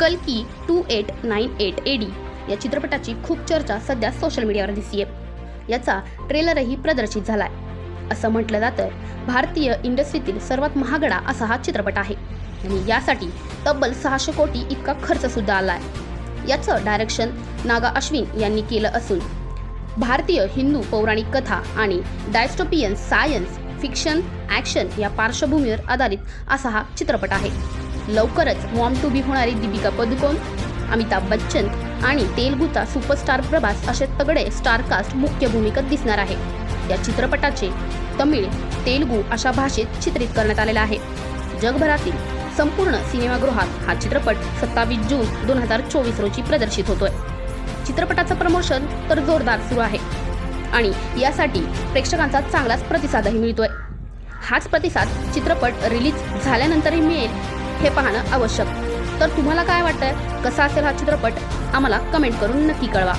कलकी two eight nine eight AD या चित्रपटाची खूप चर्चा सध्या सोशल मीडियावर दिसतीये. याचा ट्रेलरही प्रदर्शित झालाय. असं म्हटलं जातं भारतीय इंडस्ट्रीतील सर्वात महागडा असा हा चित्रपट आहे. आणि यासाठी तब्बल सहाशे कोटी इतका खर्च सुद्धा आलाय. याचं डायरेक्शन नागा अश्विन यांनी केलं असून भारतीय हिंदू पौराणिक कथा आणि डायस्टोपियन सायन्स फिक्शन ॲक्शन या पार्श्वभूमीवर आधारित असा हा चित्रपट आहे. लवकरच मॉम टू बी होणारी दीपिका पदुकोण अमिताभ बच्चन आणि तेलगुचा सुपरस्टार प्रभास असे तगडे स्टारकास्ट मुख्य भूमिकेत दिसणार आहे या चित्रपटाचे तमिळ तेलगू अशा भाषेत चित्रित करण्यात आलेला आहे. जगभरातील संपूर्ण सिनेमागृहात हा चित्रपट सत्तावीस जून दोन हजार चोवीस रोजी प्रदर्शित होतोय. चित्रपटाचं प्रमोशन तर जोरदार सुरू आहे आणि यासाठी प्रेक्षकांचा चांगलाच प्रतिसादही मिळतोय. हाच प्रतिसाद चित्रपट रिलीज झाल्यानंतरही मिळेल हे पाहणं आवश्यक. तर तुम्हाला काय वाटतंय? कसा असेल हा चित्रपट? आम्हाला कमेंट करून नक्की कळवा.